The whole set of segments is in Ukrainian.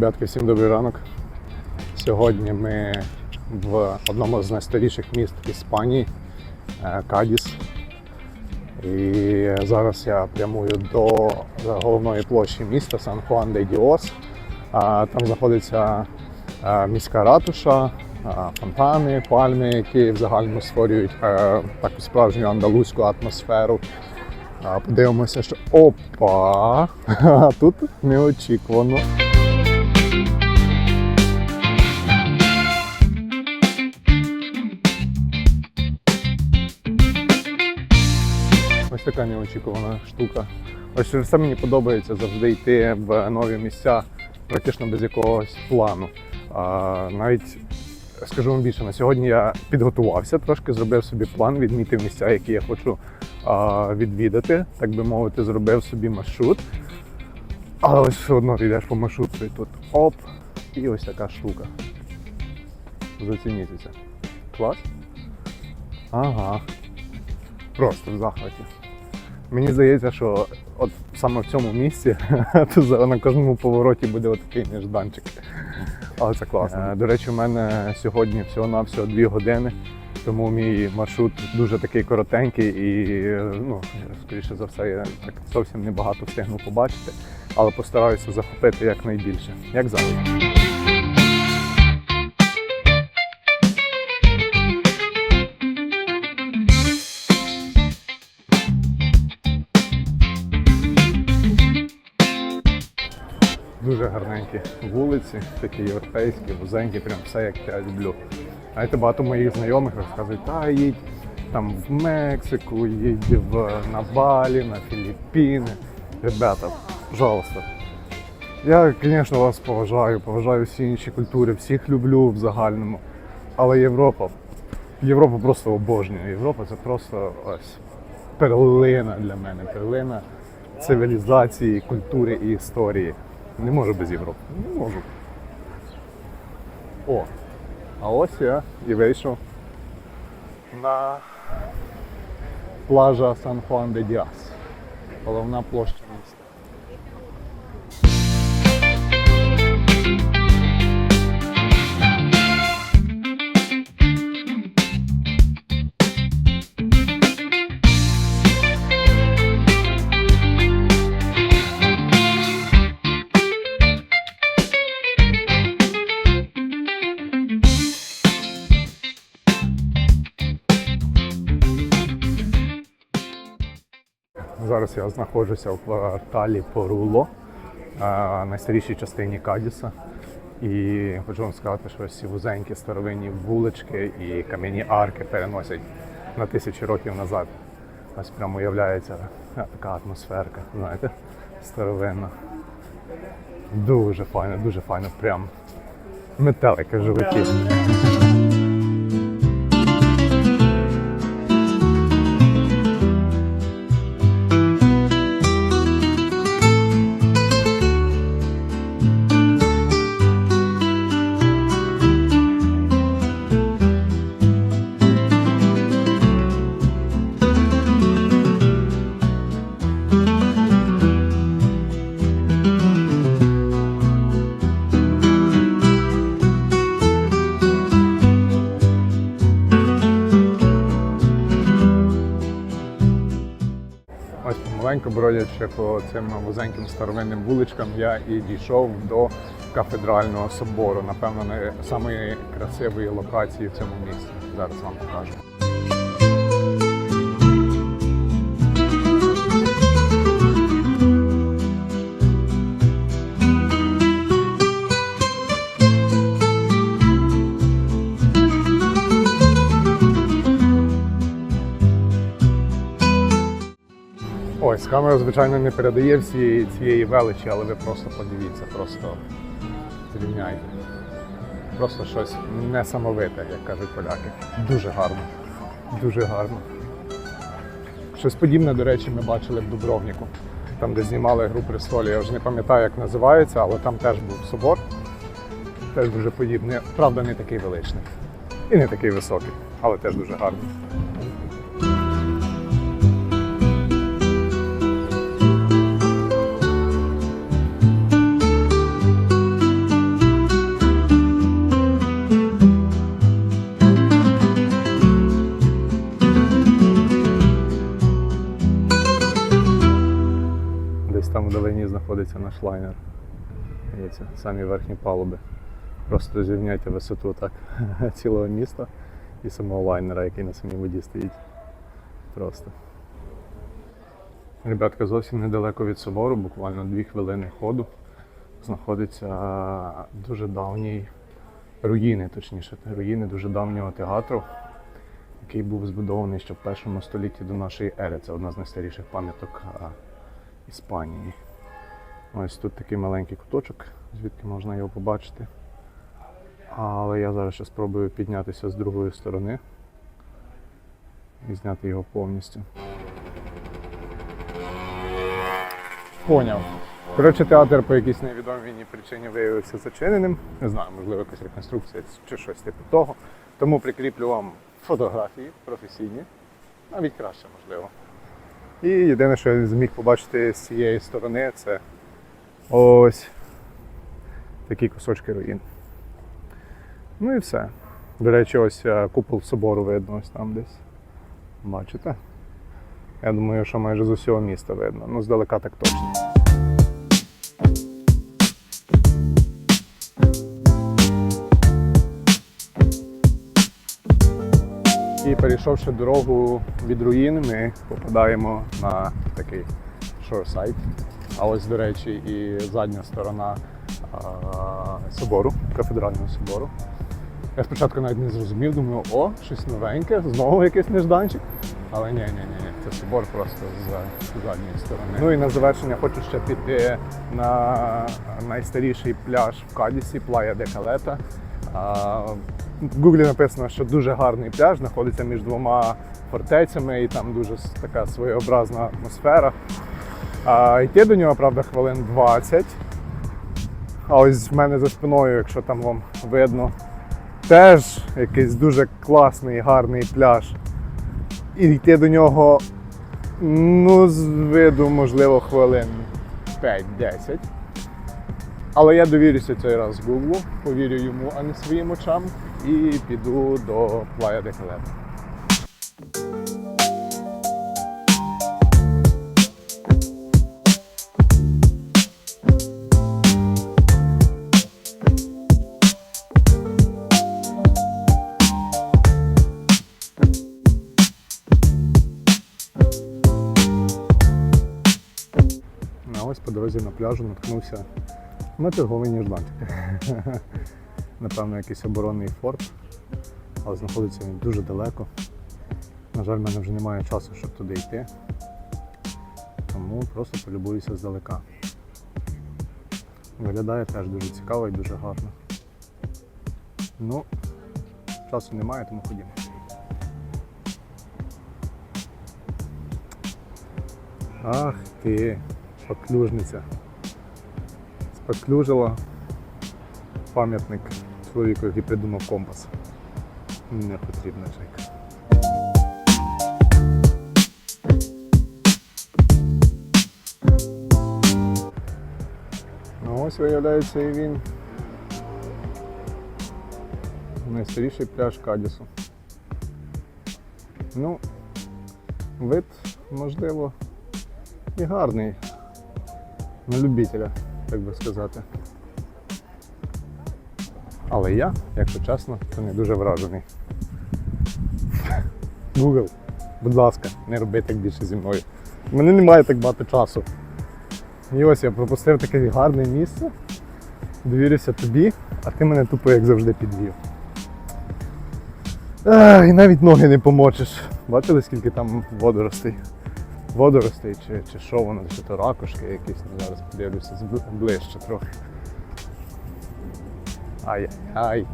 Ребятки, всім добрий ранок. Сьогодні ми в одному з найстаріших міст Іспанії е, Кадіс. І зараз я прямую до головної площі міста Сан Хуан де Діос. Там знаходиться е, міська ратуша, е, фонтани, пальми, які в загальному створюють таку справжню андалузьку атмосферу. Подивимося, що опа! Тут неочікувано. Ось така неочікувана штука. Ось це мені подобається завжди йти в нові місця, практично без якогось плану. А, навіть скажу вам більше, на сьогодні я підготувався, трошки зробив собі план, відмітив місця, які я хочу а, відвідати, так би мовити, зробив собі маршрут. Але ось все одно ти йдеш по маршруту і тут оп, і ось така штука. Зацініть. Клас? Ага. Просто в захваті. Мені здається, що от саме в цьому місці на кожному повороті буде отакий нежданчик. Але це класно. Е, До речі, у мене сьогодні всього-навсього дві години, тому мій маршрут дуже такий коротенький і, ну, скоріше за все, я так зовсім небагато встигну побачити, але постараюся захопити якнайбільше, як завжди. Дуже гарненькі вулиці, такі європейські, вузенькі, прям все як я люблю. Знаєте, багато моїх знайомих розказують, та їдь там в Мексику, їдь в, на Балі, на Філіппіни. Ребята, пожалуйста. Я, звісно, вас поважаю, поважаю всі інші культури, всіх люблю в загальному. Але Європа, Європу просто обожнюю. Європа це просто ось перлина для мене, перлина цивілізації, культури і історії. Не можу без Європи. Не можу. О, а ось я і вийшов на плажа Сан Хуан де Діас. Головна площа міста. Зараз я знаходжуся в кварталі Поруло, е, найстарішій частині Кадіса. І хочу вам сказати, що ці вузенькі старовинні вулички і кам'яні арки переносять на тисячі років назад. Ось прямо уявляється е, така атмосферка, знаєте, старовинна. Дуже файно, дуже файно, прям метелики животі. Помаленьку бродячи по цим вузеньким старовинним вуличкам, я і дійшов до кафедрального собору. Напевно, не самої красивої локації в цьому місці. Зараз вам покажу. Ось, камера, звичайно, не передає всієї цієї величі, але ви просто подивіться, просто зрівняйте. Просто щось несамовите, як кажуть поляки. Дуже гарно. Дуже гарно. Щось подібне, до речі, ми бачили в Дубровніку, там, де знімали гру престолі. Я вже не пам'ятаю, як називається, але там теж був собор. Теж дуже подібний. Правда, не такий величний. І не такий високий, але теж дуже гарний. Наш лайнер. Дивіться, самі верхні палуби. Просто зрівняйте висоту так цілого міста і самого лайнера, який на самій воді стоїть. Просто. Ребятка, зовсім недалеко від собору, буквально дві хвилини ходу, знаходиться дуже давній руїни, точніше, руїни дуже давнього театру, який був збудований ще в першому столітті до нашої ери. Це одна з найстаріших пам'яток Іспанії. Ось тут такий маленький куточок, звідки можна його побачити. Але я зараз ще спробую піднятися з другої сторони і зняти його повністю. Поняв. Коротше, театр по якійсь невідомій причині виявився зачиненим. Не знаю, можливо, якась реконструкція чи щось типу того. Тому прикріплю вам фотографії професійні, навіть краще, можливо. І єдине, що я зміг побачити з цієї сторони, це ось такі кусочки руїн. Ну і все. До речі, ось е, купол собору видно ось там десь. Бачите? Я думаю, що майже з усього міста видно. Ну, здалека так точно. Перейшовши дорогу від руїн, ми попадаємо на такий шорсайт. А ось, до речі, і задня сторона собору, кафедрального собору. Я спочатку навіть не зрозумів, думаю, о, щось новеньке, знову якийсь нежданчик. Але ні, ні, ні, ні, це собор просто з задньої сторони. Ну і на завершення хочу ще піти на найстаріший пляж в Кадісі, Плая де Калета. В Гуглі написано, що дуже гарний пляж, знаходиться між двома фортецями і там дуже така своєобразна атмосфера. А, йти до нього, правда, хвилин 20. А ось в мене за спиною, якщо там вам видно, теж якийсь дуже класний, гарний пляж. І йти до нього, ну, з виду, можливо, хвилин 5-10. Але я довірюся цей раз Гуглу, повірю йому, а не своїм очам, і піду до Playa de Caleta. Ось по дорозі на пляжу наткнувся на черговий нежданчик. Напевно, якийсь оборонний форт, але знаходиться він дуже далеко. На жаль, в мене вже немає часу, щоб туди йти. Тому просто полюбуюся здалека. Виглядає теж дуже цікаво і дуже гарно. Ну, часу немає, тому ходімо. Ах ти, поклюжниця. Споклюжила пам'ятник чоловіку, який придумав компас. Не потрібна Джейка. Ну ось виявляється і він. Найстаріший пляж Кадісу. Ну, вид, можливо, і гарний. На любителя, так би сказати. Але я, якщо чесно, то не дуже вражений. Google, будь ласка, не роби так більше зі мною. У мене немає так багато часу. І ось я пропустив таке гарне місце. Довірюся тобі, а ти мене тупо як завжди підвів. Ах, і навіть ноги не помочиш. Бачили, скільки там водоростей? Водоростей чи, чи що воно, чи то ракушки якісь. Ну, Зараз подивлюся ближче трохи. Ай-яй-яй.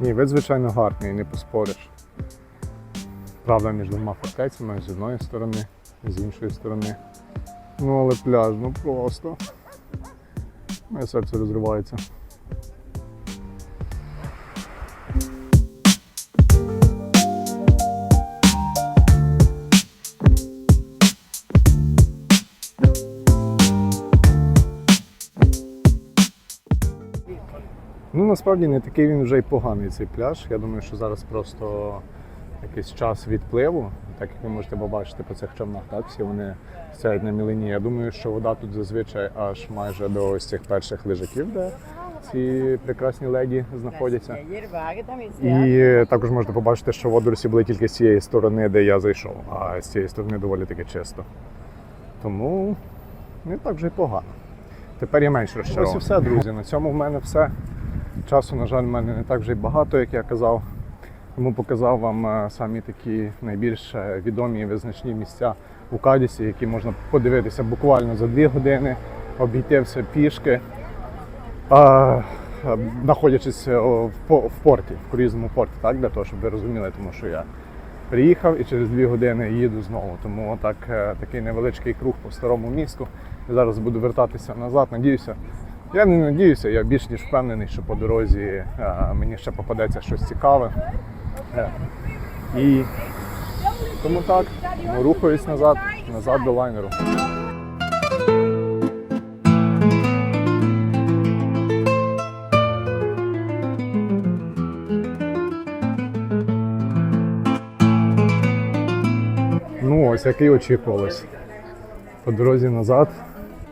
Ні, вид, звичайно, гарний, не поспориш. Правда, між двома фортецями з одної сторони, з іншої сторони. Ну, але пляж, ну просто. Моє серце розривається. Ну насправді не такий він вже й поганий цей пляж. Я думаю, що зараз просто якийсь час відпливу, так як ви можете побачити по цих човнах, так всі вони стоять на мілині. Я думаю, що вода тут зазвичай аж майже до ось цих перших лежаків, де ці прекрасні леді знаходяться. І також можете побачити, що водорості були тільки з цієї сторони, де я зайшов, а з цієї сторони доволі таки чисто. Тому не так вже й погано. Тепер я менш розчарований. Ось і все, друзі. На цьому в мене все. Часу, на жаль, в мене не так вже й багато, як я казав. Тому показав вам е, самі такі найбільш е, відомі і визначні місця у Кадісі, які можна подивитися буквально за дві години, обійти все пішки, а, е, знаходячись в, в порті, в круїзному порті, так, для того, щоб ви розуміли, тому що я приїхав і через дві години їду знову. Тому отак, е, такий невеличкий круг по старому місту. Зараз буду вертатися назад. Надіюся, я не надіюся, я більш ніж впевнений, що по дорозі е, мені ще попадеться щось цікаве. Е, І тому так, тому рухаюсь назад, назад до лайнеру. Ну, ось як і очікувалось. По дорозі назад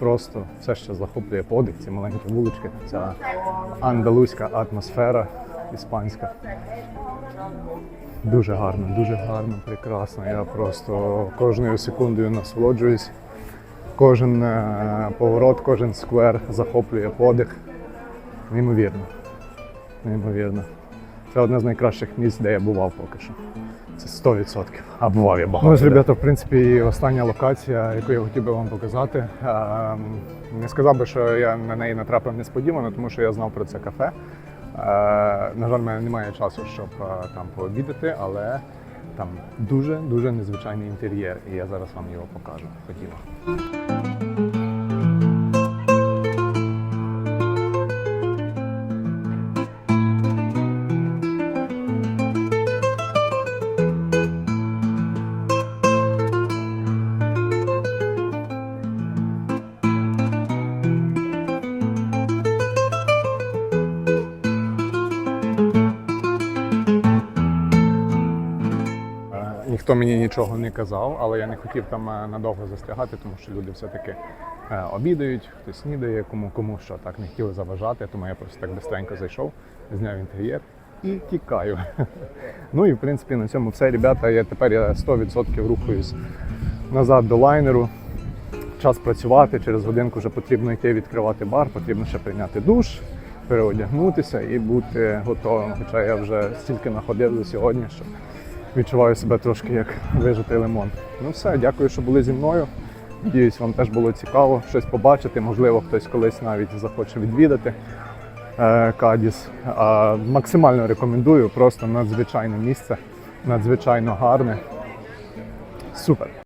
просто все ще захоплює подих, ці маленькі вулички, ця андалузька атмосфера іспанська. Дуже гарно, дуже гарно, прекрасно. Я просто кожною секундою насолоджуюсь. Кожен е, поворот, кожен сквер захоплює подих. Неймовірно. Неймовірно. Це одне з найкращих місць, де я бував поки що. Це 100%. А бував я багато. Ну, ось, ребята, в принципі, і остання локація, яку я хотів би вам показати. Ем, Не сказав би, що я на неї натрапив несподівано, тому що я знав про це кафе. Е, На жаль, в мене немає часу, щоб е, там пообідати, але там дуже дуже незвичайний інтер'єр, і я зараз вам його покажу. Ходімо. Ніхто мені нічого не казав, але я не хотів там е, надовго застрягати, тому що люди все-таки е, обідають, хтось снідає, кому кому що так не хотіли заважати, тому я просто так бистренько зайшов, зняв інтер'єр і тікаю. Ну і в принципі на цьому все, ребята. Я тепер я 100% рухаюсь назад до лайнеру. Час працювати, через годинку вже потрібно йти відкривати бар, потрібно ще прийняти душ, переодягнутися і бути готовим. Хоча я вже стільки находив за сьогодні, що відчуваю себе трошки як вижитий лимон. Ну все, дякую, що були зі мною. Надіюсь, вам теж було цікаво щось побачити. Можливо, хтось колись навіть захоче відвідати е, Кадіс. А, максимально рекомендую, просто надзвичайне місце, надзвичайно гарне. Супер.